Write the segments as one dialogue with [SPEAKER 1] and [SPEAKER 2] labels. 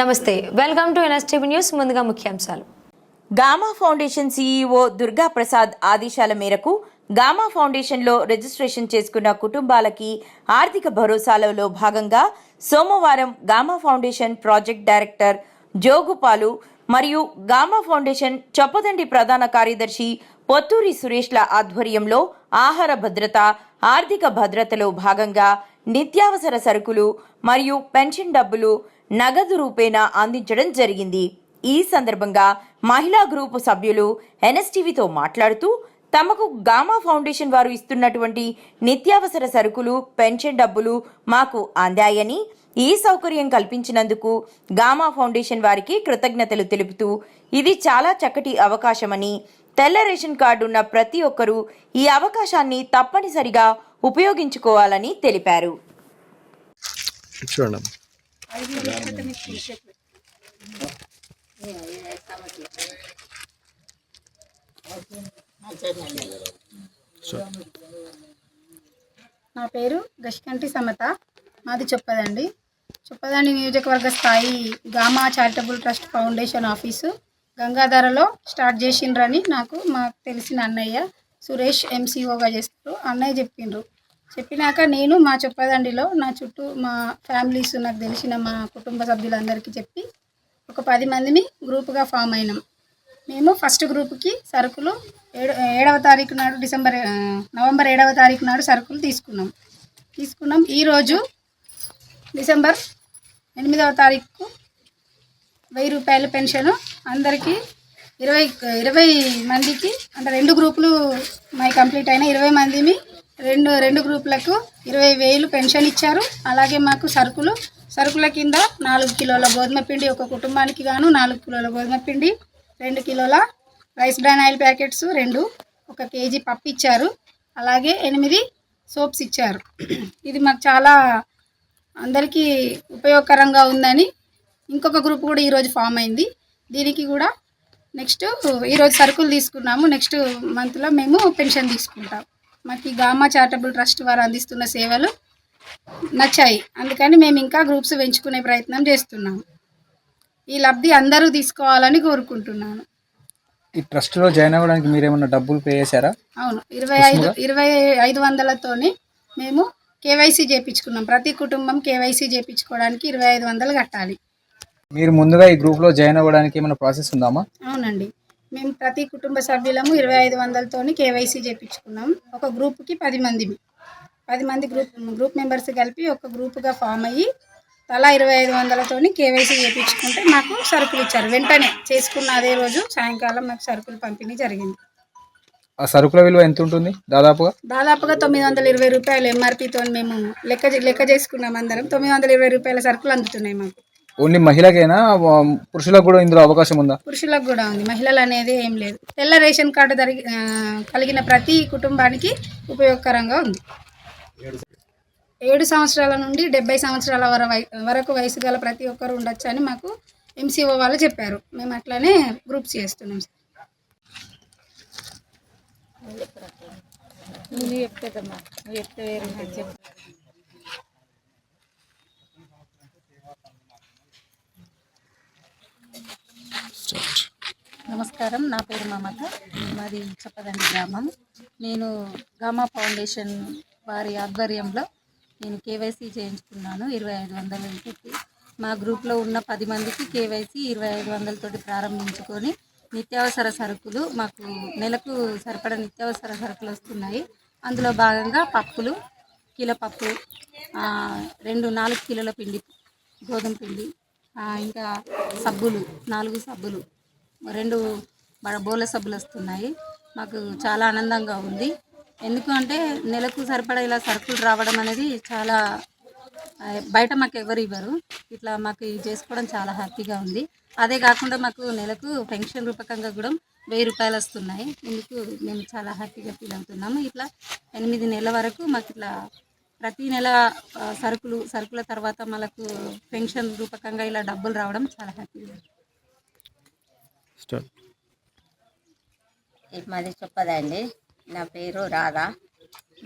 [SPEAKER 1] నమస్తే. Welcome to NSTV news ముందుగా ముఖ్యాంశాలు.
[SPEAKER 2] Gama foundation CEO Durga Prasad ఆదేశాల మేరకు గామా ఫౌండేషన్లో రిజిస్ట్రేషన్ చేసుకున్న కుటుంబాలకి ఆర్థిక భరోసాలలో భాగంగా సోమవారం Gama foundation project director Jogupalu మరియు గామా ఫౌండేషన్ చొప్పదండి ప్రధాన కార్యదర్శి పొత్తూరి సురేష్ల ఆధ్వర్యంలో ఆహార భద్రత ఆర్థిక భద్రతలో భాగంగా నిత్యావసర సరుకులు మరియు పెన్షన్ డబ్బులు నగదు రూపేణా అందించడం జరిగింది. ఈ సందర్భంగా మహిళా గ్రూపు సభ్యులు ఎన్ఎస్టీవీతో మాట్లాడుతూ తమకు గామా ఫౌండేషన్ వారు ఇస్తున్నటువంటి నిత్యావసర సరుకులు పెన్షన్ డబ్బులు మాకు అందాయని ఈ సౌకర్యం కల్పించినందుకు గామా ఫౌండేషన్ వారికి కృతజ్ఞతలు తెలుపుతూ ఇది చాలా చక్కటి అవకాశమని తెల్ల రేషన్ కార్డు ఉన్న ప్రతి ఒక్కరూ ఈ అవకాశాన్ని తప్పనిసరిగా ఉపయోగించుకోవాలని తెలిపారు.
[SPEAKER 3] చూడండి
[SPEAKER 4] నా పేరు గష్కంటి సమత. మాది చొప్పదండి. చొప్పదండి నియోజకవర్గ స్థాయి Gama charitable trust foundation office. గంగాధరలో start చేసిండ్రని నాకు మాకు తెలిసిన అన్నయ్య సురేష్ ఎంసీఓగా చేస్తారు. అన్నయ్య చెప్పిండ్రు. చెప్పినాక నేను మా చొప్పదండిలో నా చుట్టూ మా ఫ్యామిలీస్ నాకు తెలిసిన మా కుటుంబ సభ్యులందరికీ చెప్పి ఒక పది మందిని గ్రూపుగా ఫామ్ అయినాం. మేము ఫస్ట్ గ్రూప్కి సరుకులు ఏడు ఏడవ తారీఖు నాడు డిసెంబర్ నవంబర్ ఏడవ తారీఖు నాడు సరుకులు తీసుకున్నాం. తీసుకున్నాం. ఈరోజు డిసెంబర్ ఎనిమిదవ తారీఖు వెయ్యి రూపాయల పెన్షన్ అందరికీ ఇరవై ఇరవై మందికి అంటే రెండు గ్రూపులు మై కంప్లీట్ అయిన ఇరవై మందిని రెండు రెండు గ్రూపులకు ఇరవై వేలు పెన్షన్ ఇచ్చారు. అలాగే మాకు సరుకులు సరుకుల కింద నాలుగు కిలోల గోధుమ పిండి ఒక కుటుంబానికి గాను నాలుగు కిలోల గోధుమ పిండి రెండు కిలోల రైస్ బ్రాన్ ఆయిల్ ప్యాకెట్స్ రెండు ఒక కేజీ పప్పు ఇచ్చారు. అలాగే ఎనిమిది సోప్స్ ఇచ్చారు. ఇది మాకు చాలా అందరికీ ఉపయోగకరంగా ఉందని ఇంకొక గ్రూప్ కూడా ఈరోజు ఫామ్ అయింది. దీనికి కూడా నెక్స్ట్ ఈరోజు సరుకులు తీసుకున్నాము. నెక్స్ట్ మంత్లో మేము పెన్షన్ తీసుకుంటాం. మాకు ఈ గామా చారిటబుల్ ట్రస్ట్ వారు అందిస్తున్న సేవలు నచ్చాయి. అందుకని మేము ఇంకా గ్రూప్స్ పెంచుకునే ప్రయత్నం చేస్తున్నాము. ఈ లబ్ధి అందరూ తీసుకోవాలని కోరుకుంటున్నాను.
[SPEAKER 3] ఈ ట్రస్ట్లో జాయిన్ అవ్వడానికి మీరు ఏమన్నా డబ్బులు పే చేశారా?
[SPEAKER 4] అవును. ఇరవై ఐదు ఇరవై ఐదు వందలతోని మేము కేవైసీ చేయించుకున్నాం ప్రతి కుటుంబం కేవైసీ చేయించుకోవడానికి ఇరవై ఐదు వందలు కట్టాలి.
[SPEAKER 3] మీరు ముందుగా ఈ గ్రూప్లో జాయిన్ అవ్వడానికి ఏమైనా ప్రాసెస్ ఉందామా?
[SPEAKER 4] అవునండి. మేము ప్రతి కుటుంబ సభ్యులము ఇరవై ఐదు వందలతోని కేవైసీ చేయించుకున్నాం ఒక గ్రూప్కి పది మంది పది మంది గ్రూప్ గ్రూప్ మెంబర్స్ కలిపి ఒక గ్రూప్గా ఫామ్ అయ్యి తలా ఇరవై ఐదు వందలతోని కేవైసీ చేయించుకుంటే మాకు సరుకులు ఇచ్చారు. వెంటనే చేసుకున్న అదే రోజు సాయంకాలం మాకు సరుకులు పంపిణీ జరిగింది.
[SPEAKER 3] ఆ సరుకుల విలువ ఎంత ఉంటుంది దాదాపుగా?
[SPEAKER 4] దాదాపుగా తొమ్మిది వందల ఇరవై రూపాయలు ఎంఆర్పితో మేము లెక్క లెక్క చేసుకున్నాం అందరం. తొమ్మిది వందల ఇరవై రూపాయల సరుకులు అందుతున్నాయి మాకు.
[SPEAKER 3] ఓన్లీ మహిళకైనా? పురుషులకు కూడా ఇందులో అవకాశం ఉందా?
[SPEAKER 4] పురుషులకు కూడా ఉంది. మహిళలు అనేది ఏం లేదు. తెల్ల రేషన్ కార్డు కలిగిన ప్రతి కుటుంబానికి ఉపయోగకరంగా ఉంది. ఏడు సంవత్సరాల నుండి డెబ్బై సంవత్సరాల వర వై- వరకు వయసు గల ప్రతి ఒక్కరు ఉండొచ్చు అని మాకు ఎంసీఓ వాళ్ళు చెప్పారు. మేము అట్లానే గ్రూప్స్ చేస్తున్నాం సార్.
[SPEAKER 5] నమస్కారం. నా పేరు మమత. మాది చెప్పదండి గ్రామం. నేను గామా ఫౌండేషన్ వారి ఆధ్వర్యంలో నేను కేవైసీ చేయించుకున్నాను. ఇరవై ఐదు వందలు పెట్టి మా గ్రూప్లో ఉన్న పది మందికి కేవైసీ ఇరవై ఐదు వందలతోటి ప్రారంభించుకొని నిత్యావసర సరుకులు మాకు నెలకు సరిపడా నిత్యావసర సరుకులు వస్తున్నాయి. అందులో భాగంగా పప్పులు కిలో పప్పు రెండు నాలుగు కిలోల పిండి గోధుమ పిండి ఇంకా సబ్బులు నాలుగు సబ్బులు రెండు మన బోల సబ్బులు వస్తున్నాయి. మాకు చాలా ఆనందంగా ఉంది. ఎందుకంటే నెలకు సరిపడా ఇలా సరుకులు రావడం అనేది చాలా బయట మాకు ఎవరు ఇవ్వరు. ఇట్లా మాకు ఇది చేసుకోవడం చాలా హ్యాపీగా ఉంది. అదే కాకుండా మాకు నెలకు పెన్షన్ రూపకంగా కూడా వెయ్యి రూపాయలు వస్తున్నాయి. ఇందుకు మేము చాలా హ్యాపీగా ఫీల్ అవుతున్నాము. ఇట్లా ఎనిమిది నెలల వరకు మాకు ఇట్లా ప్రతి నెల సరుకులు సరుకుల తర్వాత మనకు పెన్షన్ రూపకంగా ఇలా డబ్బులు రావడం చాలా హ్యాపీగా ఉంది.
[SPEAKER 3] స్టార్ట్
[SPEAKER 6] ఇది మాది చెప్పదండి. నా పేరు రాధా.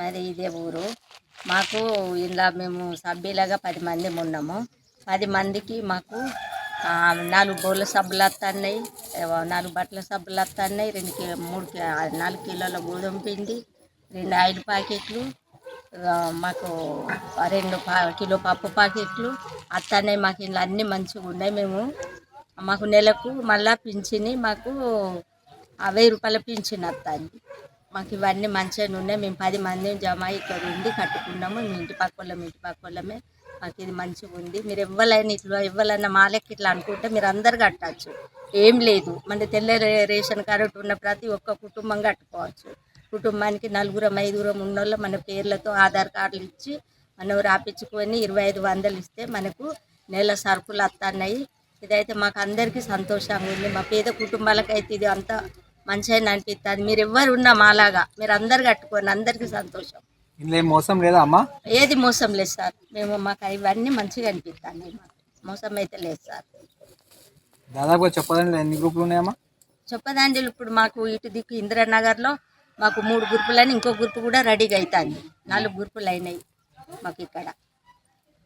[SPEAKER 6] మరి ఇదే ఊరు. మాకు ఇలా మేము సభ్యులుగా పది మంది ఉన్నాము. పది మందికి మాకు నాలుగు బౌల సబ్బులు వస్తున్నాయి నాలుగు బట్టల సబ్బులు వస్తున్నాయి రెండు కి మూడు నాలుగు కిలోల గోధుమ పిండి రెండు ఆయిల్ ప్యాకెట్లు మాకు రెండు పా కిలో పప్పు ప్యాకెట్లు వస్తున్నాయి మాకు ఇలా అన్నీ మంచిగా ఉన్నాయి మేము మాకు నెలకు మళ్ళా పింఛని మాకు వెయ్యి రూపాయల పింఛన్ వస్తుంది. మాకు ఇవన్నీ మంచిగా ఉన్నాయి. మేము పది మంది జమ ఇక్కడ ఉండి కట్టుకున్నాము. మీ ఇంటి పక్క ఇంటి పక్క వాళ్ళమే మాకు ఇది మంచిగా ఉంది. మీరు ఇవ్వాలని ఇట్లా ఇవ్వాలన్న మా లెక్క ఇట్లా అనుకుంటే మీరు అందరు కట్టచ్చు. ఏం లేదు. మన తెల్ల రే- రేషన్ కార్డు ఉన్న ప్రతి ఒక్క కుటుంబం కట్టుకోవచ్చు. కుటుంబానికి నలుగురం ఐదుగురం ఉన్నోళ్ళు మన పేర్లతో ఆధార్ కార్డులు ఇచ్చి మనం రాపించుకొని ఇరవై ఐదు వందలు ఇస్తే మనకు నెల సరుకులు వస్తున్నాయి ఇదైతే మాకు అందరికీ సంతోషంగా ఉంది. మా పేద కుటుంబాలకైతే ఇది అంత మంచిగా అనిపిస్తుంది మీరు ఎవ్వరు ఉన్నా మాలాగా మీరు అందరు కట్టుకోండి అందరికీ సంతోషం.
[SPEAKER 3] ఇందులో మోసం లేదా అమ్మా?
[SPEAKER 6] ఏది మోసం లేదు సార్. మేము మాకు ఇవన్నీ మంచిగా అనిపిస్తాయి మాకు. మోసం అయితే లేదు సార్.
[SPEAKER 3] దాదాపుగా చెప్పదండి ఎన్ని గ్రూపులు ఉన్నాయమ్మా
[SPEAKER 6] చెప్పదాంజలి ఇప్పుడు మాకు ఇటు దిక్కు ఇందిరానగర్లో మాకు మూడు గ్రూపులని ఇంకో గ్రూప్ కూడా రెడీగా అవుతుంది నాలుగు గ్రూపులు అయినాయి మాకు ఇక్కడ.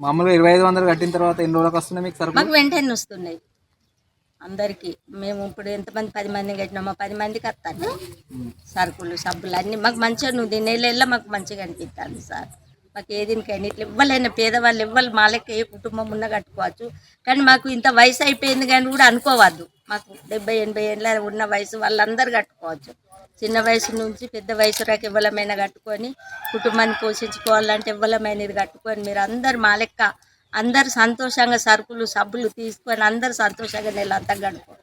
[SPEAKER 3] మామూలుగా ఇరవై ఐదు వందలు కట్టిన తర్వాత ఎన్ని రోజులకు వస్తున్నాయి మీకు సరుకు
[SPEAKER 6] మాకు వెంటనే వస్తున్నాయి. అందరికీ. మేము ఇప్పుడు ఎంతమంది పది మంది కట్టినామో పది మందికి వస్తాను సరుకులు సబ్బులు అన్నీ మాకు మంచిగా నువ్వు నెల మాకు మంచిగా అనిపిస్తుంది సార్. మాకు ఏదినికైనా ఇట్లా ఇవ్వలేని పేదవాళ్ళు ఇవ్వాలి. మా లెక్క ఏ కుటుంబం ఉన్నా కట్టుకోవచ్చు. కానీ మాకు ఇంత వయసు అయిపోయింది కానీ కూడా అనుకోవద్దు. మాకు డెబ్బై ఎనభై ఏళ్ళ ఉన్న వయసు వాళ్ళందరూ కట్టుకోవచ్చు. చిన్న వయసు నుంచి పెద్ద వయసు రాక ఇవ్వలమైన కట్టుకొని కుటుంబాన్ని పోషించుకోవాలంటే ఇవ్వలమైనది కట్టుకొని మీరు అందరు మా లెక్క అందరు సంతోషంగా సరుకులు సబ్బులు తీసుకొని అందరు సంతోషంగా నేను అంతా గడుపు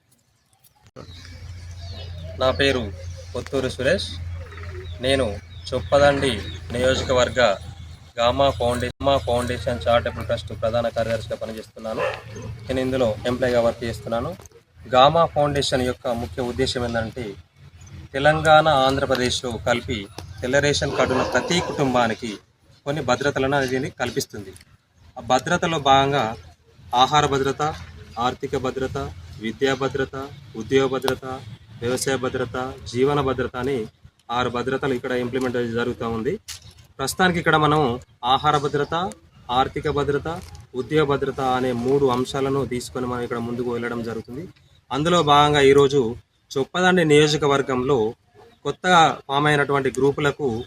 [SPEAKER 7] నా పేరు కొత్తూరు సురేష్. నేను చొప్పదండి నియోజకవర్గ Gama foundation Gama foundation charitable trust ప్రధాన కార్యదర్శిగా పనిచేస్తున్నాను. నేను ఇందులో ఎంప్లాయీగా వర్క్ చేస్తున్నాను. గామా ఫౌండేషన్ యొక్క ముఖ్య ఉద్దేశం ఏంటంటే తెలంగాణ ఆంధ్రప్రదేశ్లో కలిపి తెల్ల రేషన్ కార్డు ఉన్న ప్రతి కుటుంబానికి కొన్ని భద్రతలను అనేది కల్పిస్తుంది. ఆ భద్రతలో భాగంగా ఆహార భద్రత ఆర్థిక భద్రత విద్యా భద్రత ఉద్యోగ భద్రత వ్యవసాయ భద్రత జీవన భద్రత అని ఆరు భద్రతలు ఇక్కడ ఇంప్లిమెంట్ జరుగుతూ ఉంది. ప్రస్తుతానికి ఇక్కడ మనం ఆహార భద్రత ఆర్థిక భద్రత ఉద్యోగ భద్రత అనే మూడు అంశాలను తీసుకొని మనం ఇక్కడ ముందుకు వెళ్ళడం జరుగుతుంది. అందులో భాగంగా ఈరోజు చొప్పదండి నియోజకవర్గంలో కొత్తగా ఫామ్ అయినటువంటి గ్రూపులకు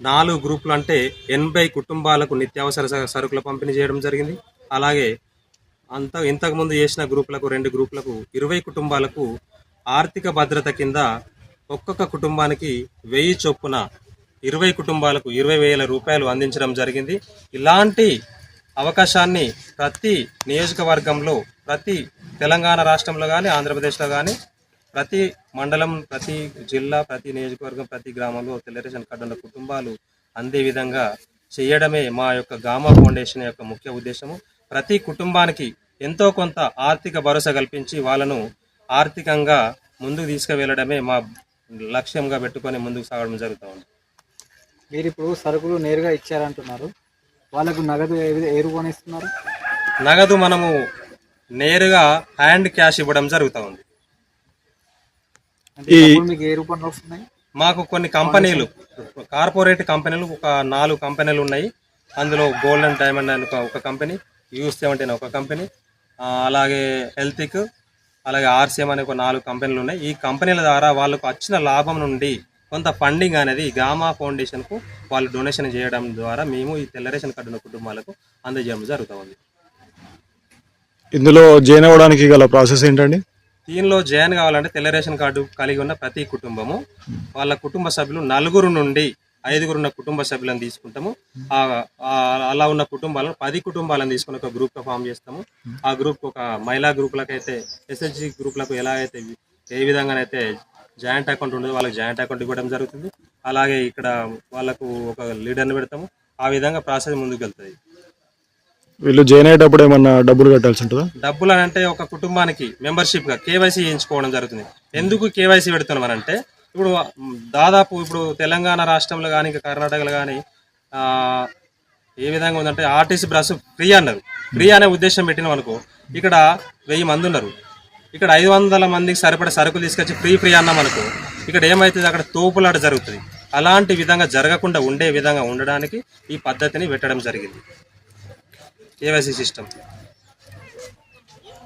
[SPEAKER 7] నాలుగు గ్రూపులు అంటే ఎనభై కుటుంబాలకు నిత్యావసర స- సరుకుల పంపిణీ చేయడం జరిగింది. అలాగే అంత ఇంతకుముందు చేసిన గ్రూపులకు రెండు గ్రూపులకు ఇరవై కుటుంబాలకు ఆర్థిక భద్రత కింద ఒక్కొక్క కుటుంబానికి వెయ్యి చొప్పున ఇరవై కుటుంబాలకు ఇరవై వేల రూపాయలు అందించడం జరిగింది. ఇలాంటి అవకాశాన్ని ప్రతి నియోజకవర్గంలో ప్రతి తెలంగాణ రాష్ట్రంలో కానీ ఆంధ్రప్రదేశ్లో కానీ ప్రతి మండలం ప్రతి జిల్లా ప్రతి నియోజకవర్గం ప్రతి గ్రామంలో తెల్ల రేషన్ కార్డు ఉన్న కుటుంబాలు అందే విధంగా చేయడమే మా యొక్క గామా ఫౌండేషన్ యొక్క ముఖ్య ఉద్దేశము. ప్రతి కుటుంబానికి ఎంతో కొంత ఆర్థిక భరోసా కల్పించి వాళ్ళను ఆర్థికంగా ముందుకు తీసుకువెళ్ళడమే మా లక్ష్యంగా పెట్టుకొని ముందుకు సాగడం జరుగుతూ ఉంది.
[SPEAKER 3] మీరు ఇప్పుడు సరుకులు నేరుగా ఇచ్చారంటున్నారు. వాళ్ళకు నగదు ఏ రూపాయలు ఇస్తున్నారు?
[SPEAKER 7] నగదు మనము నేరుగా హ్యాండ్ క్యాష్ ఇవ్వడం జరుగుతూ ఉంది.
[SPEAKER 3] మీకు ఏ రూపంలో వస్తున్నాయి?
[SPEAKER 7] మాకు కొన్ని కంపెనీలు కార్పొరేట్ కంపెనీలు ఒక నాలుగు కంపెనీలు ఉన్నాయి. అందులో గోల్డెన్ డైమండ్ అని ఒక- కంపెనీ యూస్ సెవెంటీన్ ఒక కంపెనీ అలాగే హెల్తిక్ అలాగే ఆర్సీఎం అనే ఒక నాలుగు కంపెనీలు ఉన్నాయి. ఈ కంపెనీల ద్వారా వాళ్ళకు వచ్చిన లాభం నుండి కొంత ఫండింగ్ అనేది గామా ఫౌండేషన్కు వాళ్ళు డొనేషన్ చేయడం ద్వారా మేము ఈ తెల్ల రేషన్ కార్డు ఉన్న కుటుంబాలకు అందజేయడం జరుగుతూ ఉంది.
[SPEAKER 8] ఇందులో జాయిన్ అవ్వడానికి గల ప్రాసెస్ ఏంటండి?
[SPEAKER 7] దీనిలో జాయిన్ కావాలంటే తెల్ల రేషన్ కార్డు కలిగి ఉన్న ప్రతి కుటుంబము వాళ్ళ కుటుంబ సభ్యులు నలుగురు నుండి ఐదుగురు ఉన్న కుటుంబ సభ్యులను తీసుకుంటాము. అలా ఉన్న కుటుంబాలను పది కుటుంబాలను తీసుకుని ఒక గ్రూప్ ఫామ్ చేస్తాము. ఆ గ్రూప్ ఒక మహిళా గ్రూపులకు అయితే ఎస్హెచ్జి గ్రూపులకు ఎలా అయితే ఏ విధంగానైతే జాయింట్ అకౌంట్ ఉండదు వాళ్ళకి జాయింట్ అకౌంట్ ఇవ్వడం జరుగుతుంది. అలాగే ఇక్కడ వాళ్ళకు ఒక లీడర్ని పెడతాము. ఆ విధంగా ప్రాసెస్ ముందుకు వెళ్తుంది
[SPEAKER 8] వీళ్ళు జాయిన్ అయ్యేటప్పుడు ఏమన్నా డబ్బులు కట్టాల్సి ఉంటుందా?
[SPEAKER 7] డబ్బులు అని అంటే ఒక కుటుంబానికి మెంబర్షిప్గా కేవైసీ చేయించుకోవడం జరుగుతుంది. ఎందుకు కేవైసీ పెడుతున్నాం అంటే ఇప్పుడు దాదాపు ఇప్పుడు తెలంగాణ రాష్ట్రంలో కానీ ఇంకా కర్ణాటకలో కానీ ఏ విధంగా ఉందంటే ఆర్టీసీ బస్సు ఫ్రీ అన్నారు. ఫ్రీ అనే ఉద్దేశం పెట్టినాం అనుకో ఇక్కడ వెయ్యి మంది ఉన్నారు. ఇక్కడ ఐదు వందల మందికి సరిపడే సరుకులు తీసుకొచ్చి ఫ్రీ ఫ్రీ అన్నాం అనుకో ఇక్కడ ఏమవుతుంది అక్కడ తోపులాట జరుగుతుంది. అలాంటి విధంగా జరగకుండా ఉండే విధంగా ఉండడానికి ఈ పద్ధతిని పెట్టడం జరిగింది. KYC system